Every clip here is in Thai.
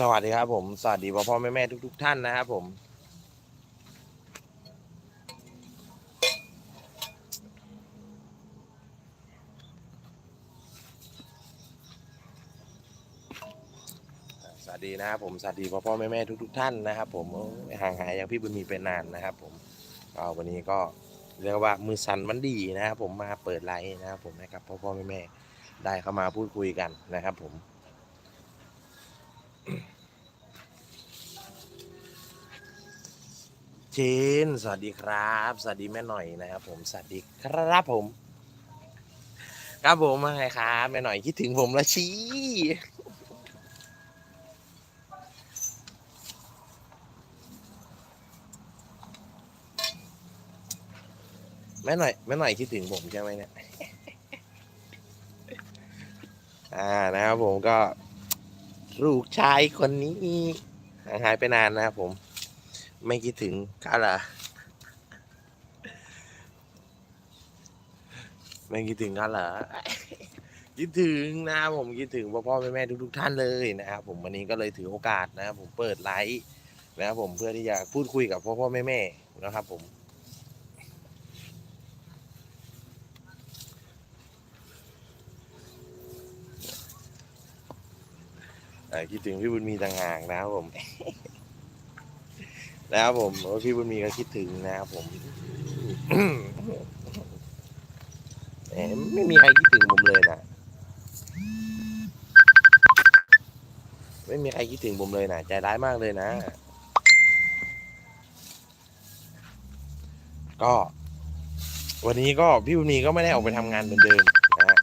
สวัสดีครับผมสวัสดีพ่อพ่อแม่แม่ทุกทุกท่านนะครับผม สวัสดีนะครับผมสวัสดีพ่อพ่อแม่แม่ทุกทุกท่านนะครับ ผมห่างหายอย่างพี่บุญมีเป็นนานนะครับผมวันนี้ก็เรียกว่ามือสั่นมันดีนะครับผมมาเปิดไลฟ์นะครับผมนะครับพ่อพ่อแม่แม่ได้เข้ามาพูดคุยกันนะครับผม เจน สวัสดีครับ สวัสดีแม่หน่อยนะครับผม สวัสดีครับผม ครับผมมาไงครับแม่หน่อยคิดถึงผมละชี้แม่หน่อยแม่หน่อยคิดถึงผมใช่ไหมเนี่ย อ่านะครับผมก็ลูกชายคนนี้ห่างหายไปนานนะครับผม ไม่คิดถึงเขาเหรอไม่คิดถึงเขาเหรอ คิดถึงนะครับผมคิดถึงพ่อพ่อแม่แม่ทุกๆท่านเลยนะครับผมวันนี้ก็เลยถือโอกาสนะครับผมเปิดไลฟ์นะครับผมเพื่อที่จะพูดคุยกับพ่อพ่อแม่แม่นะครับผมคิดถึงพี่บุญมีต่างหากนะครับผม นะครับผมพี่บุญมีก็คิดถึงนะครับผมไม่มีใครคิดถึงผมเลยนะไม่มีใครคิดถึงผมเลยนะใจร้ายมากเลยนะ ก็ วันนี้ก็พี่บุญมีก็ไม่ได้ออกไปทำงานเหมือนเดิมนะฮะ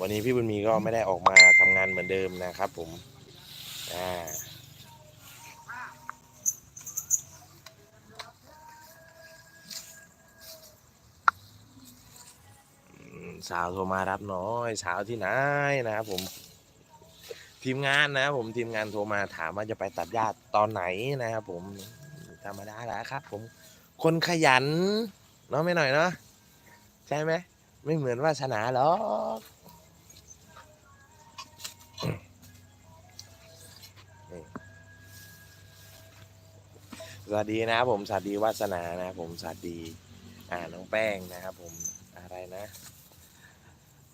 วันนี้พี่บุญมีก็ไม่ได้ออกมาทำงานเหมือนเดิมนะครับ ผม อ่า สาวโทรมารับน้อยสาวที่ไหนนะครับผม ทีมงานนะครับผมทีมงานโทรมาถามว่าจะไปตัดหญ้าตอนไหนนะครับผมธรรมดาแหละครับ ผม คนขยันเนาะไม่หน่อยเนาะใช่ไหมไม่เหมือนวาสนาหรอกสวัสดีนะครับผมสวัสดีวาสนานะครับผมสวัสดี อ่าน้องแป้งนะครับผมอะไรนะ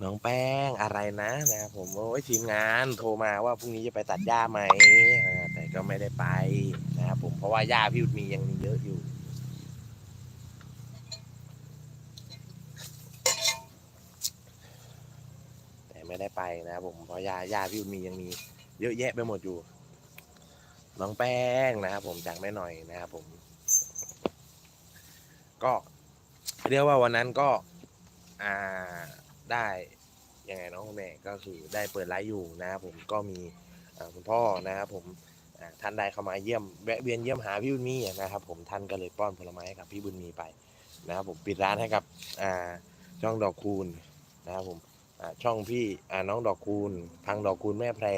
น้องแป้งอะไรนะนะครับผมโอ้ยทีมงานโทรมาว่าพรุ่งนี้จะไปตัดหญ้าไหมอ่าแต่ก็ไม่ได้ไปนะครับผมเพราะว่าหญ้าพี่อุดมียังมีเยอะอยู่ แต่ไม่ได้ไปนะครับผมเพราะหญ้าหญ้าพี่อุดมียังมีเยอะแยะไปหมดอยู่ น้องแป้งนะครับผมจากแม่หน่อยนะครับผม ก็เรียกว่าวันนั้นก็ อ่า ได้ยังไงน้องคุณแม่ก็คือได้เปิดไลฟ์อยู่นะครับผมก็มีคุณพ่อนะครับผมท่านได้เข้ามาเยี่ยมแวะเวียนเยี่ยมหาพี่บุญมีนะครับ ผมท่านก็เลยป้อนผลไม้ให้กับพี่บุญมีไปนะครับผมปิดร้านให้กับช่องดอกคูณนะครับผมช่องพี่น้องดอกคูณพังดอกคูณแม่แพร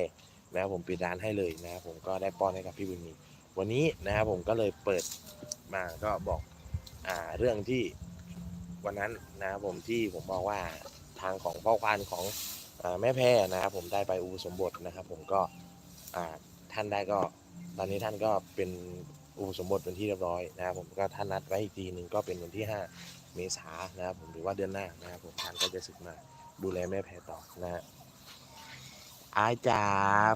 นะครับผมปิดร้านให้เลยนะครับผมก็ได้ป้อนให้กับพี่บุญมี วันนี้นะครับผมก็เลยเปิดมาก็บอกอเรื่องที่วันนั้นนะครับผมที่ผมบอกว่า ทางของพ่อควานของอแม่แพรนะครับ ผมได้ไปอุปสมบทนะครับ ผมก็ท่านได้ก็ตอนนี้ท่านก็เป็นอุปสมบทเป็นที่เรียบร้อยนะครับ ผมก็ท่านนัดไว้อีกทีหนึ่งก็เป็นวันที่ 5 เมษานะครับ ผมหรือว่าเดือนหน้านะครับ ผมท่านก็จะศึกมาดูแลแม่แพรต่อนะฮะอายจ๋า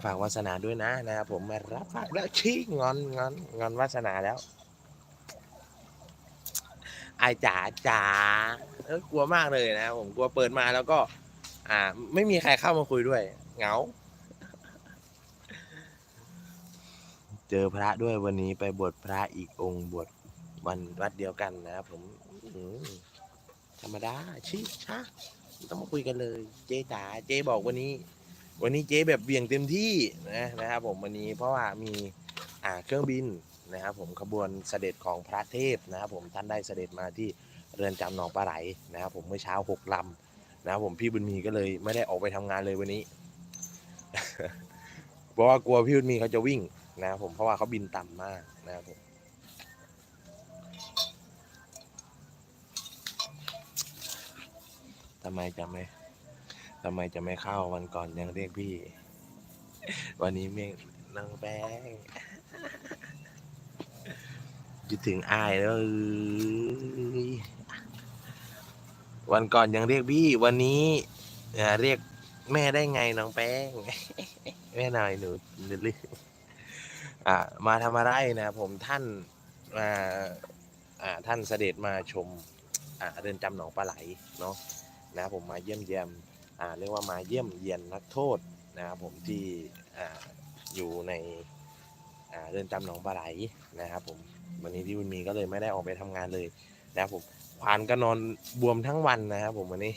ฝากวาสนาด้วยนะนะครับผมมารับฝากแล้วชี้งอนงอนงอนวาสนาแล้ว ไอจ๋าจ๋าเออกลัวมากเลยนะผมกลัวเปิดมาแล้วก็ อ่า ไม่มีใครเข้ามาคุยด้วยเหงา เจอพระด้วยวันนี้ไปบวชพระอีกองค์บวชวันวัดเดียวกันนะครับผมอื้อหือธรรมดาชิชะต้องมาคุยกันเลย เจ๊จ๋าเจ๊บอกวันนี้ วันนี้เจ๊แบบเบี่ยงเต็มที่นะนะครับผมวันนี้เพราะว่ามี เครื่องบินนะครับผมขบวนเสด็จของพระเทพนะครับผมท่านได้เสด็จมาที่เรือนจำหนองปลาไหลนะครับผมเมื่อเช้าหกลำนะครับผมพี่บุญมีก็เลยไม่ได้ออกไปทำงานเลยวันนี้ เพราะว่ากลัวพี่บุญมีเขาจะวิ่งนะครับผมเพราะว่าเขาบินต่ำมากนะครับผมทำไมจะไม่ทำไมจะไม่เข้าวันก่อนยังเรียกพี่ วันนี้เมฆน้องแป้ง คิดถึงอายแล้ววันก่อนยังเรียกพี่วันนี้เรียกแม่ได้ไงน้องแป้ง แม่หน่อยหนูหนูลืมอ่ามาทำอะไรนะผมท่านอ่าอ่าท่านเสด็จมาชมอ่าเรือนจำหนองปลาไหลเนาะนะผมมาเยี่ยมเยี่ยมอ่าเรียกว่ามาเยี่ยมเยียนนักโทษนะครับผมที่อ่าอยู่ใน เรือนจำหนองปลาไหลนะครับผมวันนี้ที่บุญมีก็เลยไม่ได้ออกไปทำงานเลยนะครับผมควานก็นอนบวมทั้งวันนะครับผมวันนี้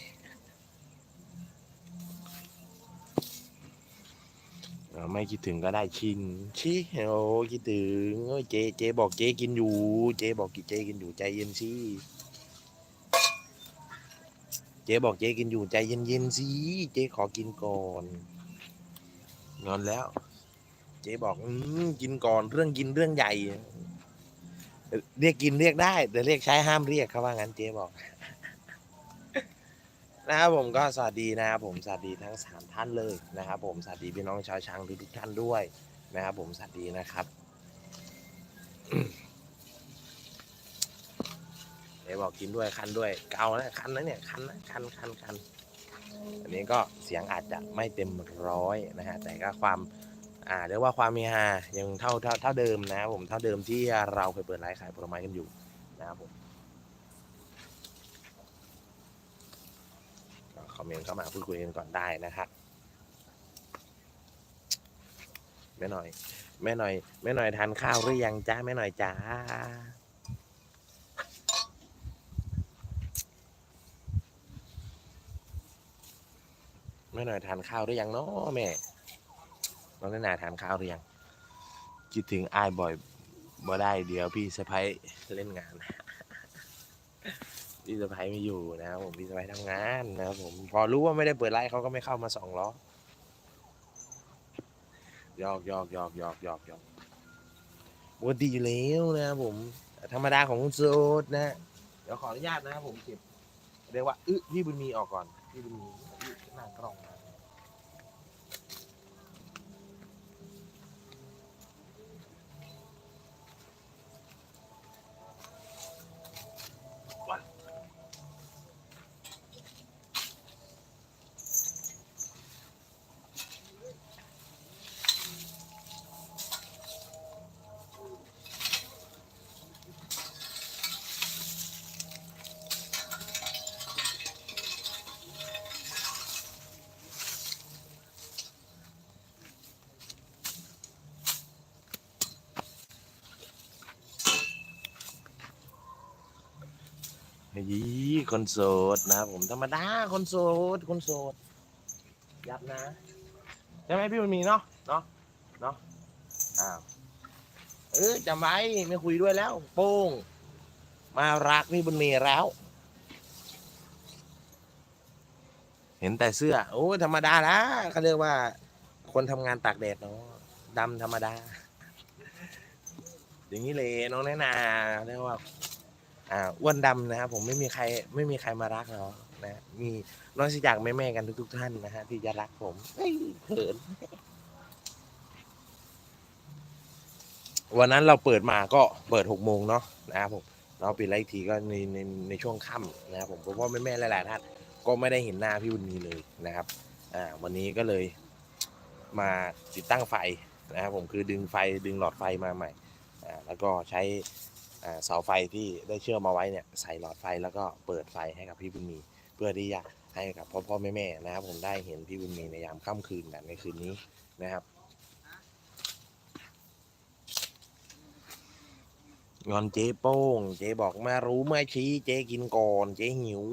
ไม่คิดถึงก็ได้ชินชิโอ้คิดถึงเจเจบอกเจกินอยู่ เจบอกเจกินอยู่ใจเย็นสิเจบอกเจกินอยู่ใจเย็นเย็นๆสิเจขอกินก่อนงอนแล้ว เจบอกอกินก่อนเรื่องกินเรื่องใหญ่ เรียกกินเรียกได้ แต่เรียกใช้ห้ามเรียกเขาว่างั้นเจ๊บอก นะครับผมก็สวัสดีนะครับผมสวัสดีทั้งสามท่านเลยนะครับผมสวัสดีพี่น้องชาวช้างทุกท่านด้วยนะครับผมสวัสดีนะครับเดี๋ยวบอกกินด้วยคันด้วยเกานะคันนะเนี่ยคันนะคันคันคันอันนี้ก็เสียงอาจจะไม่เต็มร้อยนะฮะแต่ก็ความ อ่าเรียกว่าความมีฮายังเท่าเท่าเท่าเดิมนะครับผมเท่าเดิมที่เราเคยเปิดร้านขายผลไม้กันอยู่นะครับผมคอมเมนต์เข้ามาพูดคุยกันก่อนได้นะครับแม่หน่อย แม่หน่อยแม่หน่อยทานข้าวหรือยังจ้าแม่หน่อยจ้าแม่หน่อยทานข้าวหรือยังเนาะแม่ น้องนานาทานข้าวหรือยังคิดถึงอายบ่อยบ่ได้เดี๋ยวพี่สะพ้ยเล่นงาน พี่สะพ้ายไม่อยู่นะครับผมพี่สะพ้ายทำงานนะครับผมพอรู้ว่าไม่ได้เปิดไลฟ์เขาก็ไม่เข้ามาสองล้อหยอกหยอกหยอกหยอกหยอกหยอกปกติอยู่แล้วนะครับผม ธรรมดาของคุณโซดนะ เดี๋ยวขออนุญาตนะครับผมเก็บเรียกว่าอึพี่บุญมีออกก่อน พี่บุญมีหน้ากล้องมา ยี่คนโสดนะครับผมธรรมดาคนโสดคนโสดยับนะใช่ไหมพี่บุญมีเนาะเนาะเนาะอ้าวเออจำไว้ไม่คุยด้วยแล้ว โป้ง มารักพี่บุญมีแล้ว เห็นแต่เสื้อ โอ้ธรรมดาละเขาเรียกว่า คนทำงานตากแดดเนาะดำธรรมดา อย่างนี้เลยน้องแน่นาเรียกว่า อ่าอ้วนดำนะครับผมไม่มีใครไม่มีใครมารักเรานะมีนอกจากแม่ๆกันทุกๆท่านนะฮะที่จะรักผมเฮ้ยเขินวันนั้นเราเปิดมาก็เปิดหกโมงเนาะนะครับผมเราปิดไลฟ์ทีก็ในในในช่วงค่ำนะครับผมเพราะว่าแม่ๆหลายๆท่านก็ไม่ได้เห็นหน้าพี่บุญมีเลยนะครับอ่าวันนี้ก็เลยมาติดตั้งไฟนะครับผมคือดึงไฟดึงหลอดไฟมาใหม่อ่าแล้วก็ใช้ เสาไฟที่ได้เชื่อมมาไว้เนี่ยใส่หลอดไฟแล้วก็เปิดไฟให้กับพี่บุญมีเพื่อที่จะให้กับพ่อพ่อแม่แม่ๆนะครับผมได้เห็นพี่บุญมีในยามค่ำคืนกันในคืนนี้นะครับงอนเจ๊โป้ง เจ๊บอกมารู้ไม่ชี้ เจ๊กินก่อน เจ๊หิว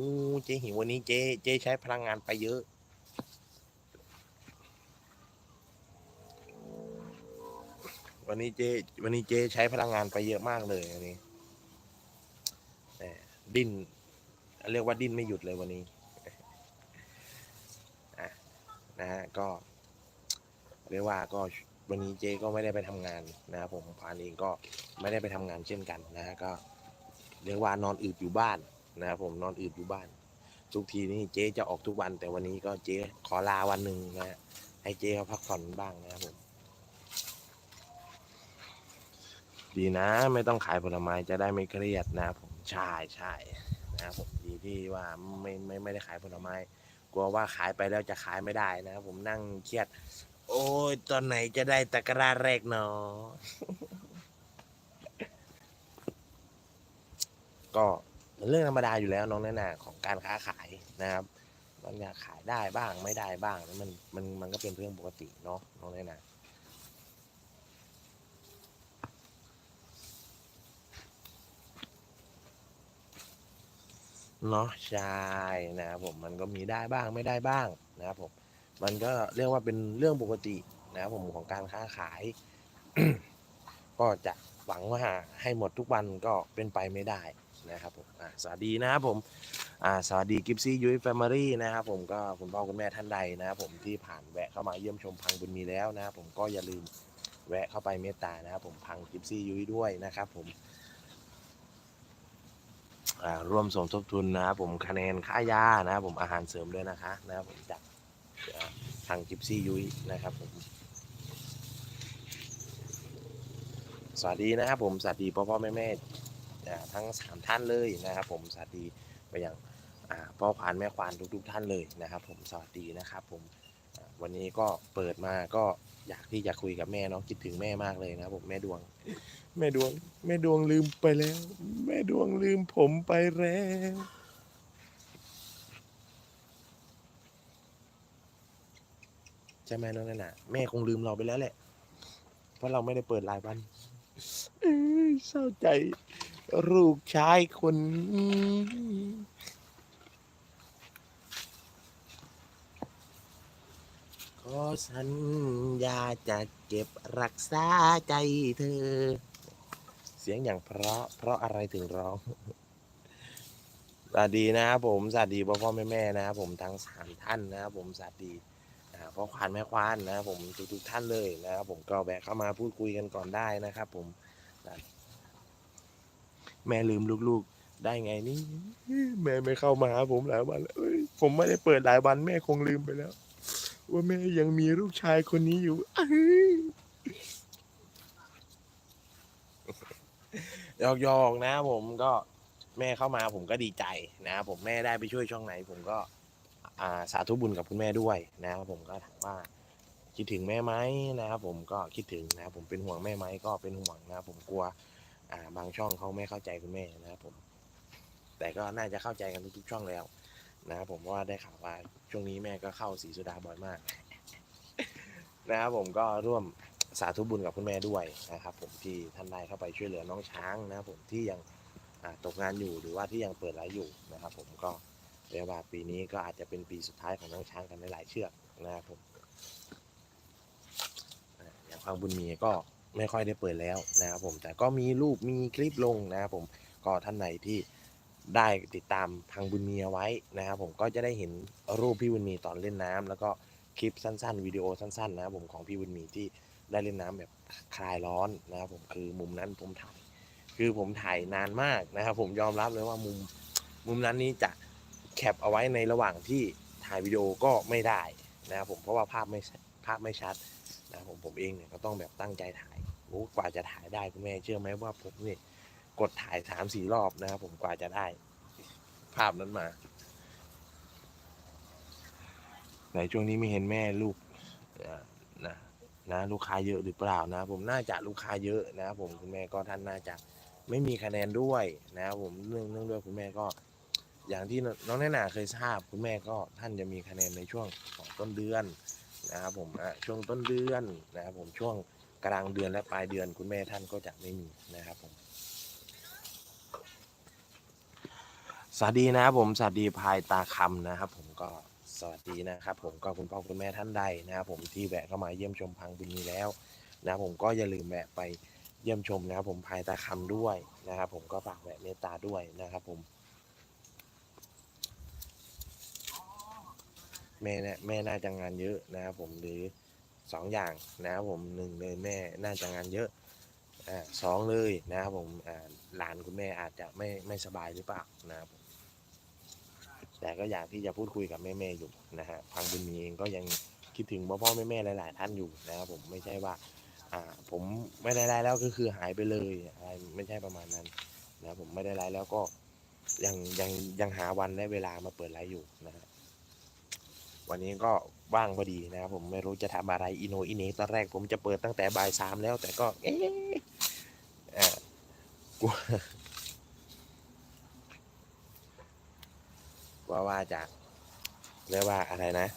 เจ๊หิววันนี้เจ๊เจ๊ใช้พลังงานไปเยอะ วันนี้เจวันนี้เจใช้พลังงานไปเยอะมากเลยวันนี้แหมดิ้นเรียกว่าดิ้นไม่หยุดเลยวันนี้นะฮะก็เรียกว่าก็วันนี้เจก็ไม่ได้ไปทำงานนะครับผมพานเองก็ไม่ได้ไปทำงานเช่นกันนะฮะก็เรียกว่านอนอืดอยู่บ้านนะครับผมนอนอืดอยู่บ้าน ทุกทีนี่เจ๊จะออกทุกวัน แต่วันนี้ก็เจ๊ขอลาวันหนึ่งนะฮะให้เจเขาพักผ่อนบ้างนะครับผม ดีนะ ไม่ต้องขายผลไม้จะได้ไม่เครียดนะผมใช่ใช่นะผมดีที่ว่าไม่ไม่ไม่ได้ขายผลไม้ กลัวว่าขายไปแล้วจะขายไม่ได้นะผมนั่งเครียด โอ้ยตอนไหนจะได้ตะกร้าแรกเนาะก็เป็นเรื่องธรรมดาอยู่แล้วน้องแน่นาของการค้าขายนะครับบางอย่างขายได้บ้างไม่ได้บ้างมันมันมันก็เป็นเรื่องปกติเนาะน้องแน่นา เนาะใช่นะครับผมมันก็มีได้บ้างไม่ได้บ้างนะครับผม มันก็เรียกว่าเป็นเรื่องปกตินะครับผมของการค้าขาย ก็จะหวังว่าให้หมดทุกวันก็เป็นไปไม่ได้นะครับผมสวัสดีนะครับผมสวัสดีกิฟซี่ยุ้ยแฟมิลี่นะครับผมก็คุณพ่อคุณแม่ท่านใดนะครับผมที่ผ่านแวะเข้ามาเยี่ยมชมพังบุญมีแล้วนะครับผมก็อย่าลืมแวะเข้าไปเมตตานะครับผมพังกิฟซี่ยุ้ยด้วยนะครับผม ร่วมสมทบทุนนะครับผมคะแนนค่ายานะครับผมอาหารเสริมด้วยนะคะนะครับผมจากทางกิฟซี่ยุ้ยนะครับผมสวัสดีนะครับผมสวัสดีพ่อพ่อแม่แม่ทั้งสามท่านเลยนะครับ ผมสวัสดีไปยังอ่าพ่อควานแม่ควานทุกๆท่านเลยนะครับ ผมสวัสดีนะครับผมวันนี้ก็เปิดมาก็อยากที่จะคุยกับแม่เนาะคิดถึงแม่มากเลยนะครับผมแม่ดวง แม่ดวง แม่ดวงลืมไปแล้ว แม่ดวงลืมผมไปแล้วใช่ไหมน้องนั่นน่ะแม่คงลืมเราไปแล้วแหละ เพราะเราไม่ได้เปิดรายวันเอ้ยเศร้าใจ ลูกชายคนนี้ขอสัญญาจะเก็บรักษาใจเธอ เสียงอย่างเพราะ เพราะอะไรถึงร้อง สวัสดีนะครับผม สวัสดีพ่อพ่อแม่แม่นะครับผมทั้งสามท่านนะครับผม สวัสดีอ่าพ่อควานแม่ควานนะครับผมทุกทุกๆท่านเลยนะครับผมก็แวะเข้ามาพูดคุยกันก่อนได้นะครับ ผม แม่ลืมลูกๆ ได้ไงนี่แม่ไม่เข้ามาหาผมหลายวันแล้วเอ้ยผมไม่ได้เปิดหลายวันแม่คงลืมไปแล้ว ว่าแม่ยังมีลูกชายคนนี้อยู่ เอ้ยอกนะผมก็แม่เข้ามาผมก็ดีใจนะผมแม่ได้ไปช่วยช่องไหน ผมก็อ่าสาธุบุญกับคุณแม่ด้วยนะครับผมก็ถามว่าคิดถึงแม่ไหมนะครับผมก็คิดถึงนะครับผมเป็นห่วงแม่ไหมก็เป็นห่วงนะครับผมกลัวอ่าบางช่องเขาไม่เข้าใจคุณแม่นะครับผม แต่ก็น่าจะเข้าใจกันทุกๆช่องแล้วนะครับผมเพราะว่าได้ข่าวว่าช่วงนี้แม่ก็เข้าสีสุดาบ่อยมาก นะครับผมก็ร่วม สาธุบุญกับคุณแม่ด้วยนะครับ ผมที่ท่านได้เข้าไปช่วยเหลือน้องช้างนะครับผมที่ยังตกงานอยู่หรือว่าที่ยังเปิดร้านอยู่นะครับ ผมก็เรียกว่าปีนี้ก็อาจจะเป็นปีสุดท้ายของน้องช้างกันหลายเชือกนะครับผมอย่างพังบุญมีก็ไม่ค่อยได้เปิดแล้วนะครับผมแต่ก็มีรูปมีคลิปลงนะครับผมก็ท่านไหนที่ได้ติดตามพังบุญมีเอาไว้นะครับผมก็จะได้เห็นรูปพี่บุญมีตอนเล่นน้ำแล้วก็คลิปสั้นๆวิดีโอสั้นๆนะครับผมของพี่บุญมีที่ ได้เล่นน้ำแบบคลายร้อนนะครับผมคือมุมนั้นผมถ่ายคือผมถ่ายนานมากนะครับ ผมยอมรับเลยว่ามุมมุมนั้นนี้จะแคปเอาไว้ในระหว่างที่ถ่ายวิดีโอก็ไม่ได้นะครับผมเพราะว่าภาพไม่ภาพไม่ชัดนะครับผมผมเองเนี่ยก็ต้องแบบตั้งใจถ่ายโอ้กว่าจะถ่ายได้คุณแม่เชื่อไหมว่าผมเนี่ยกดถ่ายสามสี่รอบนะครับผมกว่าจะได้ ภาพนั้นมาในช่วงนี้ไม่เห็นแม่ลูกอ่อ นะลูกค้าเยอะหรือเปล่านะ ผมน่าจะลูกค้าเยอะนะ ผมคุณแม่ก็ท่านน่าจะไม่มีคะแนนด้วยนะครับผมเรื่องเรื่องด้วยคุณแม่ก็ อย่างที่น้องแน่นาเคยทราบคุณแม่ก็ท่านจะมีคะแนนในช่วงของต้นเดือนนะครับผมช่วงต้นเดือนนะครับผมช่วงกลางเดือนและปลายเดือน คุณแม่ท่านก็จะไม่มีนะครับผมสวัสดีนะครับผมสวัสดีพายตาคำนะครับผมก็ สวัสดีนะครับ ผมก็คุณพ่อคุณแม่ท่านใดนะครับผมที่แวะเข้ามาเยี่ยมชมพังบุญมีแล้วนะผมก็อย่าลืมแวะไปเยี่ยมชมนะครับ ผมพายตาคำด้วยนะครับ ผมก็ฝากแวะเมตตาด้วยนะครับ ผม แม่เนี่ยแม่น่าจะงานเยอะนะครับผมหรือสองอย่างนะครับผมหนึ่งเลยแม่น่าจะงานเยอะอ่าสองเลยนะครับผมอ่าหลานคุณแม่อาจจะไม่ไม่สบายหรือเปล่านะครับ แต่ก็อยากที่จะพูดคุยกับแม่ๆอยู่นะฮะพังบุญมีเองก็ยังคิดถึงพ่อพ่อแม่แม่หลายๆท่านอยู่นะครับผมไม่ใช่ว่าอ่าผมไม่ได้ไลฟ์แล้วก็คือหายไปเลยอะไรไม่ใช่ประมาณนั้นนะครับผมไม่ได้ไลฟ์แล้วก็ยังยังยังหาวันและเวลามาเปิดไลฟ์อยู่นะฮะวันนี้ก็ว่างพอดีนะครับผมไม่รู้จะทำอะไรอินโนอินเนตอนแรกผมจะเปิดตั้งแต่บ่ายสามแล้ว แต่ก็ เอ๊ะอ่อกลัว กลัวว่าจะเรียกว่าอะไรนะ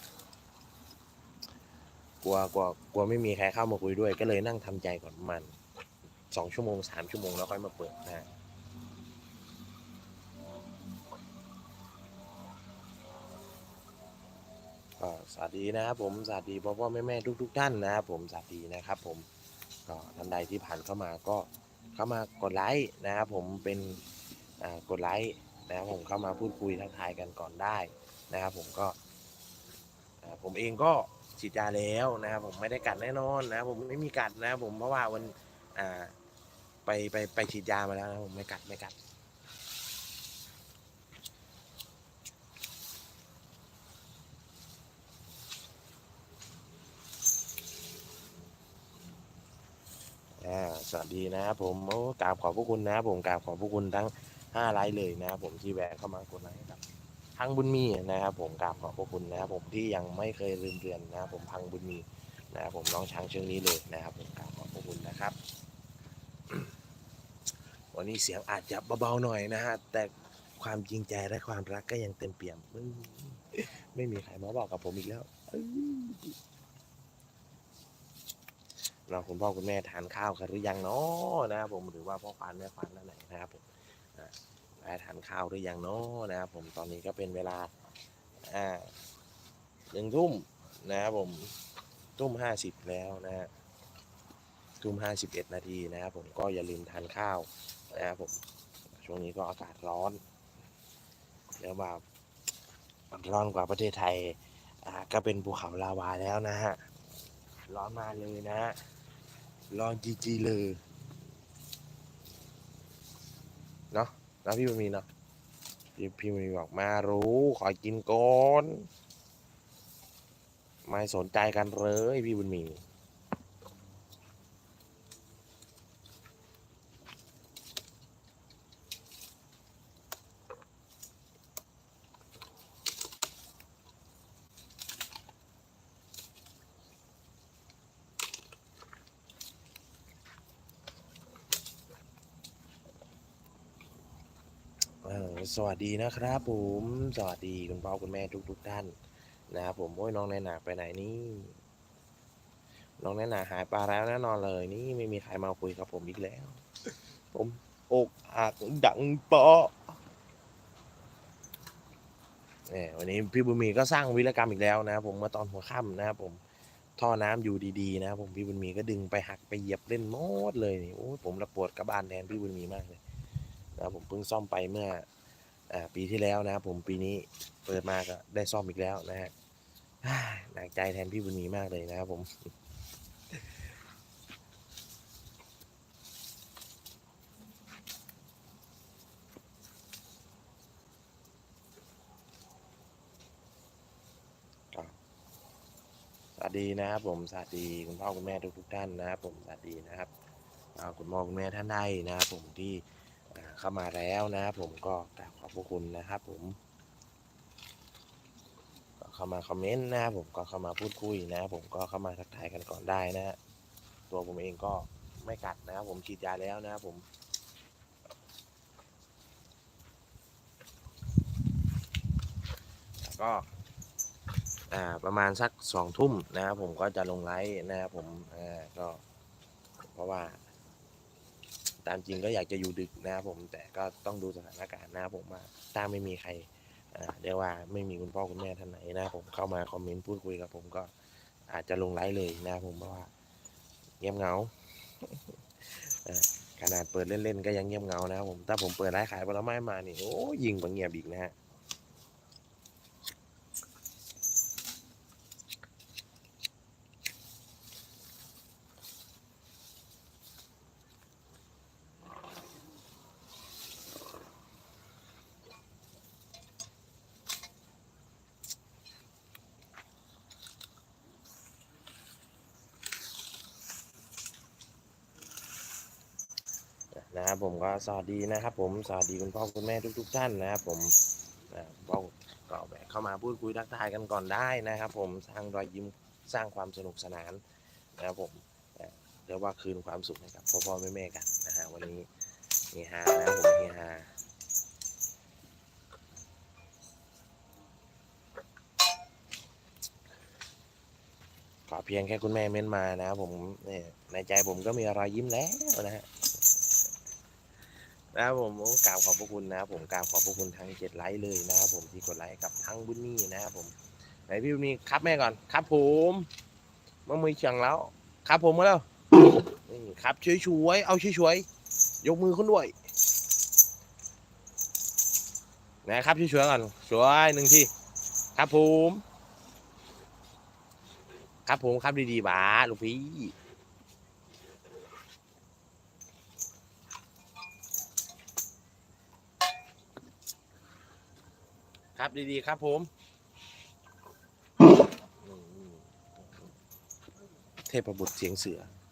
กลัวกลัวกลัวไม่มีใครเข้ามาคุยด้วย ก็เลยนั่งทำใจก่อนประมาณสองชั่วโมงสามชั่วโมงแล้วค่อยมาเปิดนะก็สวัสดีนะครับผมสวัสดีพ่อพ่อแม่แม่ทุกทุกท่านนะครับผมสวัสดีนะครับ ผมก็ท่านใดที่ผ่านเข้ามาก็เข้ามากดไลค์นะครับผมเป็นกดไลค์ นะครับผมเข้ามาพูดคุยทักทายกันก่อนได้นะครับ ผมก็ผมเองก็ฉีดยาแล้วนะครับผมไม่ได้กัดแน่นอนนะครับผมไม่มีกัดนะครับผมเพราะว่าวันอ่าไปไปไปฉีดยามาแล้วนะผมไม่กัดไม่กัดสวัสดีนะครับผมกราบขอบพระคุณนะครับผมกราบขอบพระคุณทั้ง 5ไลค์เลยนะครับผมที่แวะเข้ามากดไลค์ให้กับพังบุญมีนะครับผมกราบขอบพระคุณนะครับผมที่ยังไม่เคยลืมเรือนนะครับผมพังบุญมีนะครับผมน้องช้างเชิงนี้เลยนะครับผมกราบขอบพระคุณนะครับ วันนี้เสียงอาจจะเบาๆหน่อยนะฮะแต่ความจริงใจและความรักก็ยังเต็มเปี่ยม ไม่มีใครมาบอกกับผมอีกแล้วเราคุณพ่อคุณแม่ทานข้าวกันหรือยังเนาะนะครับผมหรือว่าพ่อควานแม่ควานนั่นไหนนะครับผม ได้ทานข้าวหรือยังเนาะนะครับผมตอนนี้ก็เป็นเวลาอ่าหนึ่งทุ่มนะครับผมทุ่มห้าสิบแล้วนะฮะทุ่มห้าสิบเอ็ดนาทีนะครับผมก็อย่าลืมทานข้าวนะครับผมช่วงนี้ก็อากาศร้อนเรียกว่าร้อนกว่าประเทศไทยอ่าก็เป็นภูเขาลาวาแล้วนะฮะร้อนมาเลยนะฮะร้อนจีจีเลย เนาะแล้วพี่มันมีเนาะพี่พี่มันมีบอกมารู้ขอกินก่อนไม่สนใจกันเลยพี่บุญมี เออ สวัสดีนะครับผมสวัสดีคุณพ่อคุณแม่ทุกทุกๆท่านนะครับผมโอ้ยน้องแนนหนาไปไหนนี่น้องแนนหนาหายไปแล้วแน่นอนเลย นี่ไม่มีใครมาคุยกับผมอีกแล้ว ผมอกหักดังเปาะเนี่ยวันนี้พี่บุญมีก็สร้างวิรกรรมอีกแล้วนะครับผมเมื่อตอนหัวค่ำนะครับผมท่อน้ำอยู่ดีๆนะครับผมพี่บุญมีก็ดึงไปหักไปเหยียบเล่นมดเลยนี่โอ้ยผมระปวดกระบาลแทนพี่บุญมีมากเลยนะครับผมเพิ่งซ่อมไปเมื่อ ปีที่แล้วนะครับผมปีนี้เปิดมาก็ได้ซ่อมอีกแล้วนะฮะหนักใจแทนพี่บุญมีมากเลยนะครับผมสวัสดีนะครับผมสวัสดีคุณพ่อคุณแม่ทุกทุกท่านนะครับผมสวัสดีนะครับคุณพ่อคุณแม่ท่านใดนะครับผมที่ เข้ามาแล้วนะครับผมก็กราบขอบพระคุณนะครับ ผมก็เข้ามาคอมเมนต์นะครับผมก็เข้ามาพูดคุยนะครับผมก็เข้ามาทักทายกันก่อนได้นะฮะตัวผมเองก็ไม่กัดนะครับผมฉีดยาแล้วนะครับผมก็อ่าประมาณสักสองทุ่มนะครับผมก็จะลงไลฟ์นะครับผมอ่าก็เพราะว่า ตามจริงก็อยากจะอยู่ดึกนะครับผมแต่ก็ต้องดูสถานการณ์นะครับผมว่าถ้าไม่มีใครเรียกว่าไม่มีคุณพ่อคุณแม่ท่านไหนนะครับผมเข้ามาคอมเมนต์พูดคุยกับผมก็อาจจะลงไลฟ์เลยนะครับผมเพราะว่าเงียบเงาขนาดเปิดเล่นๆก็ยังเงียบเงานะครับผมถ้าผมเปิดร้านขายผลไม้มานี่โอ้ยิงบังเงียบอีกนะฮะ ก็สวัสดีนะครับผมสวัสดีคุณพ่อคุณแม่ทุก ๆ ท่านนะครับผมนะก็ก็แวะเข้ามาพูดคุยทักทายกันก่อนได้นะครับ ผมสร้างรอยยิ้มสร้างความสนุกสนานนะครับผมเรียกว่าคืนความสุขให้กับพ่อพ่อแม่แม่กันนะฮะวันนี้เฮฮานะครับผมเฮฮาขอเพียงแค่คุณแม่เม้นมานะครับผมเนี่ยในใจผมก็มีรอยยิ้มแล้วนะฮะ นะครับผมโอ้กราบขอบพระคุณนะครับผมกราบขอบพระคุณทั้งเจ็ดไลค์เลยนะครับผมที่กดไลค์กับทั้งบุญนี่นะครับผมไหนพี่บุญนี่ครับแม่ก่อนครับผมมือมือเฉียงแล้ว ครับผมมาแล้วนี่ครับช่วยๆเอาช่วยๆยยกมือขึ้นด้วยนะครับช่วยๆก่อนช่วยหนึ่งทีครับผม ครับผมครับดีๆบ้าลูกพี่ ครับ ดีๆครับผมอืมเทพบุตรเสียงเสือเออ